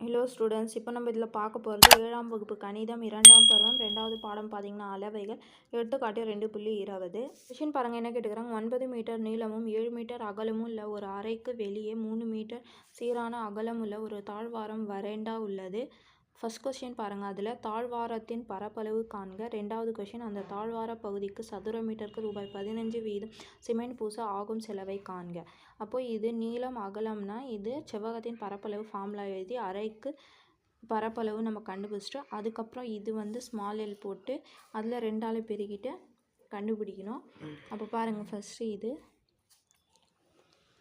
Hello students இப்போ நம்ம இதில் பார்க்க போகிறது ஏழாம் வகுப்பு கணிதம் இரண்டாம் பருவம் ரெண்டாவது பாடம் பார்த்தீங்கன்னா அளவைகள். எடுத்துக்காட்டி ரெண்டு புள்ளி இருபது. கொஷின் பாருங்கள் என்ன கேட்டுக்கிறாங்க? ஒன்பது மீட்டர் நீளமும் ஏழு மீட்டர் அகலமும் உள்ள ஒரு அறைக்கு வெளியே மூணு மீட்டர் சீரான அகலம் உள்ள ஒரு தாழ்வாரம் வரேண்டா உள்ளது. ஃபர்ஸ்ட் கொஷின் பாருங்கள் அதில் தாழ்வாரத்தின் பரப்பளவு காண்க. ரெண்டாவது கொஷின் அந்த தாழ்வார பகுதிக்கு சதுர மீட்டருக்கு ரூபாய் பதினஞ்சு வீதம் சிமெண்ட் பூச ஆகும் செலவை காண்க. அப்போ இது நீளம் அகலம்னா இது செவ்வகத்தின் பரப்பளவு ஃபார்முலா எழுதி அறைக்கு பரப்பளவு நம்ம கண்டுபிடிச்சிட்டோம். அதுக்கப்புறம் இது வந்து ஸ்மால் எல் போட்டு அதில் ரெண்டால் பெருகிட்டு கண்டுபிடிக்கணும். அப்போ பாருங்கள் ஃபஸ்ட்டு இது.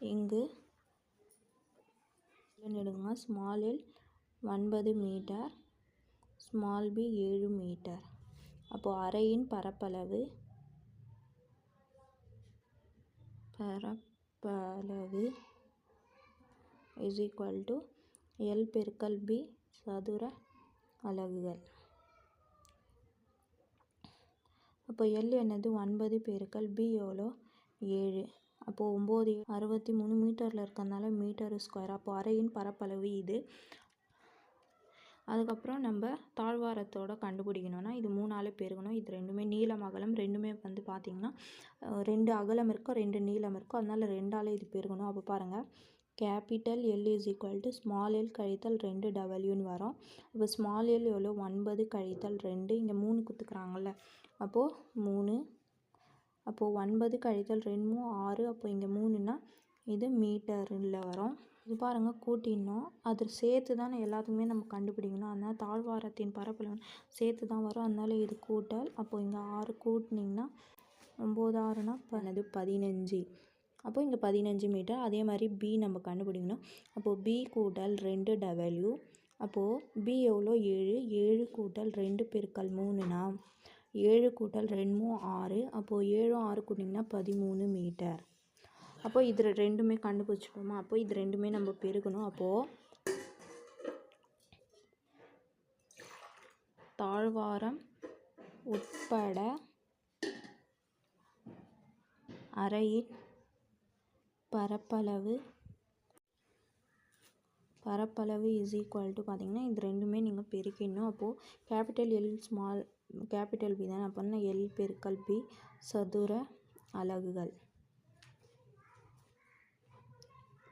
இங்கு. எடுங்க. ஸ்மால் எல் ஒன்பது மீட்டர் ஸ்மால் பி ஏழு மீட்டர். அப்போது அறையின் பரப்பளவு பரப்பளவு இஸ் ஈக்குவல் டு எல் பெருக்கல் பி சதுர அலகுகள். அப்போ எல் என்னது? ஒன்பது பெருக்கல் பி எவ்வளோ? ஏழு. அப்போது ஒம்பது அறுபத்தி மூணு மீட்டரில் இருக்கிறதுனால மீட்டர் ஸ்கொயர் அப்போ அறையின் பரப்பளவு இது. அதுக்கப்புறம் நம்ம தாழ்வாரத்தோட கண்டுபிடிக்கணும்னா இது மூணாலே பெருகணும். இது ரெண்டுமே நீளம் அகலம் ரெண்டுமே வந்து பார்த்திங்கன்னா ரெண்டு அகலம் இருக்கும் ரெண்டு நீளம் இருக்கும் அதனால் ரெண்டாலே இது பெருகணும். அப்போ பாருங்கள் capital L is equal to small L கழித்தல் ரெண்டு டபுள்யூன்னு வரும். இப்போ ஸ்மால் எல் எவ்வளோ ஒன்பது கழித்தல் ரெண்டு. இங்கே மூணு கொடுத்துக்குறாங்கல்ல அப்போது மூணு. அப்போது ஒன்பது கழித்தல் ரெண்டு ஆறு. அப்போ இங்கே மூணுன்னா இது மீட்டரில் வரும். இது பாருங்கள் கூட்டினோம் அது சேர்த்து தான் எல்லாத்துக்குமே நம்ம கண்டுபிடிக்கணும். அதனால் தாழ்வாரத்தின் பரப்பளவு சேர்த்து தான் வரும். அதனால இது கூட்டல். அப்போது இங்கே ஆறு கூட்டினிங்கன்னா ஒம்பது ஆறுனா பண்ணது பதினஞ்சு. அப்போ இங்கே பதினஞ்சு மீட்டர். அதே மாதிரி பி நம்ம கண்டுபிடிக்கணும். அப்போது பி கூட்டல் ரெண்டு டபுள்யூ அப்போது பி எவ்வளோ? ஏழு. ஏழு கூட்டல் ரெண்டு பெருக்கல் மூணுனா ஏழு கூட்டல் ரெண்டு ஆறு. அப்போது ஏழும் ஆறு கூட்டிங்கன்னா பதிமூணு மீட்டர். அப்போ இது ரெண்டுமே கண்டுபிடிச்சிட்டோமா அப்போ இது ரெண்டுமே நம்ம பெருக்கணும் அப்போது தாழ்வாரம் உட்பட அறையின் பரப்பளவு பரப்பளவு இஸ் ஈக்குவல் டு பார்த்திங்கன்னா இது ரெண்டுமே நீங்கள் பெருக்கிடணும். அப்போது capital L small capital B தானே? அப்படின்னா எல் பெருக்கல் பி சதுர அலகுகள்.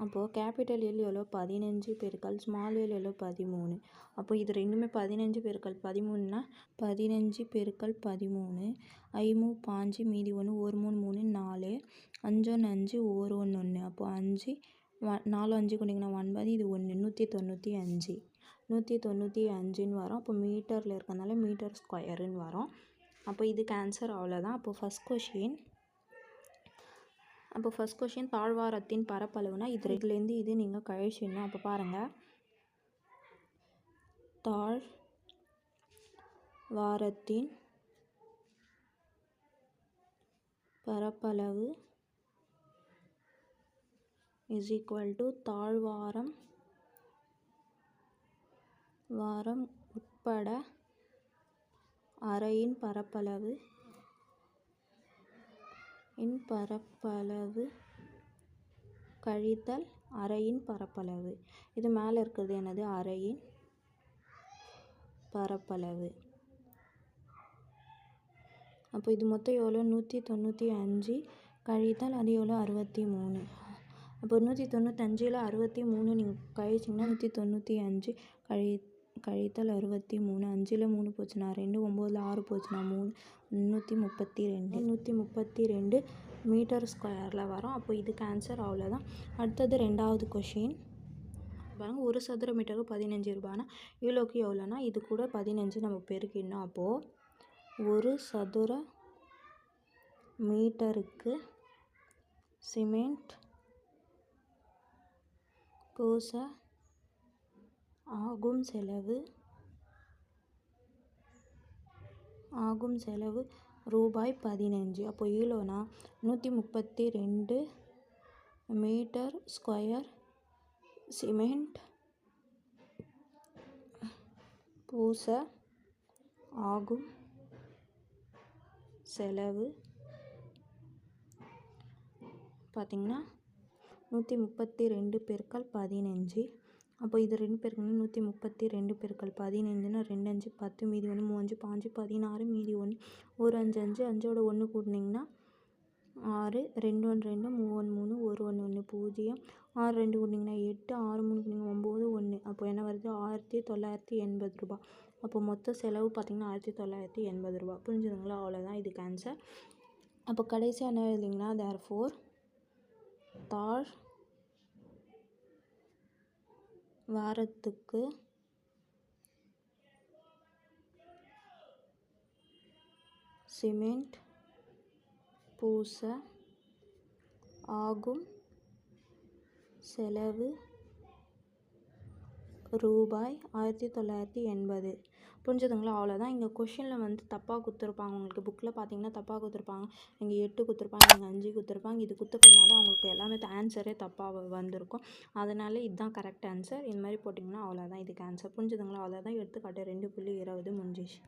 அப்போது கேபிட்டல் எல் எவ்வளோ? பதினஞ்சு பெருக்கல் ஸ்மால் எல் எவ்வளோ? பதிமூணு. அப்போ இது ரெண்டுமே பதினஞ்சு பெருக்கல் பதிமூணுனா பதினஞ்சு பெருக்கல் பதிமூணு. ஐமூ பாஞ்சு மீதி ஒன்று ஒரு மூணு மூணு நாலு. அஞ்சொன்று அஞ்சு ஒரு ஒன்று ஒன்று. அப்போது அஞ்சு நாலு அஞ்சு கொண்டிங்கன்னா ஒன்பது இது ஒன்று நூற்றி தொண்ணூற்றி அஞ்சு. நூற்றி தொண்ணூற்றி அஞ்சுன்னு வரும். அப்போ மீட்டரில் இருக்கிறதுனால மீட்டர் ஸ்கொயருன்னு வரும். அப்போ இதுக்கு ஆன்சர் அவ்வளோதான். அப்போது ஃபஸ்ட் கொஷின் அப்போ ஃபஸ்ட் கொஷின் தாழ்வாரத்தின் பரப்பளவுனா இது இதுலேருந்து இது நீங்கள் கழிச்சிடணும் அப்போ பாருங்கள் தாழ் வாரத்தின் பரப்பளவு இஸ் ஈக்குவல் டு தாழ்வாரம் வாரம் உட்பட அறையின் பரப்பளவு இன் பரப்பளவு கழித்தல் அறையின் பரப்பளவு. இது மேலே இருக்கிறது என்னது? அறையின் பரப்பளவு. அப்போ இது மொத்தம் எவ்வளோ? நூற்றி தொண்ணூற்றி அஞ்சு கழித்தால் அது எவ்வளோ? அறுபத்தி மூணு. அப்போ நூற்றி தொண்ணூத்தஞ்சில் அறுபத்தி மூணு நீங்கள் கழிச்சிங்கன்னா நூற்றி தொண்ணூற்றி அஞ்சு கழி கழித்தல் அறுபத்தி மூணு அஞ்சில் மூணு போச்சுன்னா ரெண்டு ஒம்போதில் ஆறு போச்சுண்ணா மூணு முந்நூற்றி முப்பத்தி ரெண்டு நூற்றி முப்பத்தி ரெண்டு மீட்டர் ஸ்கொயரில் வரும். அப்போ இதுக்கு ஆன்சர் அவ்வளோதான். அடுத்தது ரெண்டாவது கொஷின் பாருங்கள் ஒரு சதுர மீட்டருக்கு பதினஞ்சு ரூபானா இவ்வளோக்கு எவ்வளோனா இது கூட பதினஞ்சு நம்ம பெருக்கிடணும் அப்போது ஒரு சதுர மீட்டருக்கு சிமெண்ட் கோசை ஆகும் செலவு ஆகும் செலவு ரூபாய் பதினஞ்சு அப்போ ஈலோனா நூற்றி முப்பத்தி ரெண்டு மீட்டர் ஸ்கொயர் சிமெண்ட் பூச ஆகும் செலவு பார்த்திங்கன்னா நூற்றி முப்பத்தி ரெண்டு பெருக்கள் பதினஞ்சு அப்போ இது ரெண்டு பேருக்குன்னா நூற்றி முப்பத்தி ரெண்டு பெருக்கல் பதினஞ்சுன்னா ரெண்டு அஞ்சு பத்து மீதி ஒன்று மூஞ்சு பாஞ்சு பதினாறு மீதி ஒன்று. ஒரு அஞ்சு அஞ்சு அஞ்சோட ஒன்று கூட்டினீங்கன்னா ஆறு ரெண்டு ஒன்று ரெண்டு மூணு மூணு ஒரு ஒன்று ஒன்று பூஜ்ஜியம். ஆறு ரெண்டு கூட்டினீங்கன்னா எட்டு ஆறு மூணு கூட்டினீங்கன்னா ஒம்பது ஒன்று. அப்போ என்ன வருது? ஆயிரத்தி தொள்ளாயிரத்தி எண்பது ரூபா. அப்போ மொத்த செலவு பார்த்திங்கன்னா ஆயிரத்தி தொள்ளாயிரத்தி எண்பது ரூபா. புரிஞ்சுதுங்களா? அவ்வளோதான் இதுக்கு ஆன்சர் அப்போ கடைசியாக என்ன எழுதிங்கன்னா தேர் ஃபோர் தாழ் வாரத்துக்கு சிமெண்ட் பூச ஆகும் செலவு ரூபாய் ஆயிரத்தி தொள்ளாயிரத்தி எண்பது. புரிஞ்சுதுங்களா? அவ்வளோதான் இங்கே கொஷினில் வந்து தப்பாக கொடுத்துருப்பாங்க. உங்களுக்கு புக்கில் பார்த்தீங்கன்னா தப்பாக கொடுத்துருப்பாங்க. இங்கே எட்டு கொடுத்துருப்பாங்க இங்கே அஞ்சு கொடுத்துருப்பாங்க. இது கொடுத்துருக்கறதுனால அவங்களுக்கு எல்லாமே ஆன்சரே தப்பாக வந்திருக்கும். அதனால இதுதான் கரெக்ட் ஆன்சர் இந்த மாதிரி போட்டிங்கன்னா அவ்வளோதான் இதுக்கு ஆன்சர் புரிஞ்சுதுங்களா? அவ்வளோதான் எடுத்துக்காட்டு ரெண்டு புள்ளி இருபது முடிஞ்சிச்சு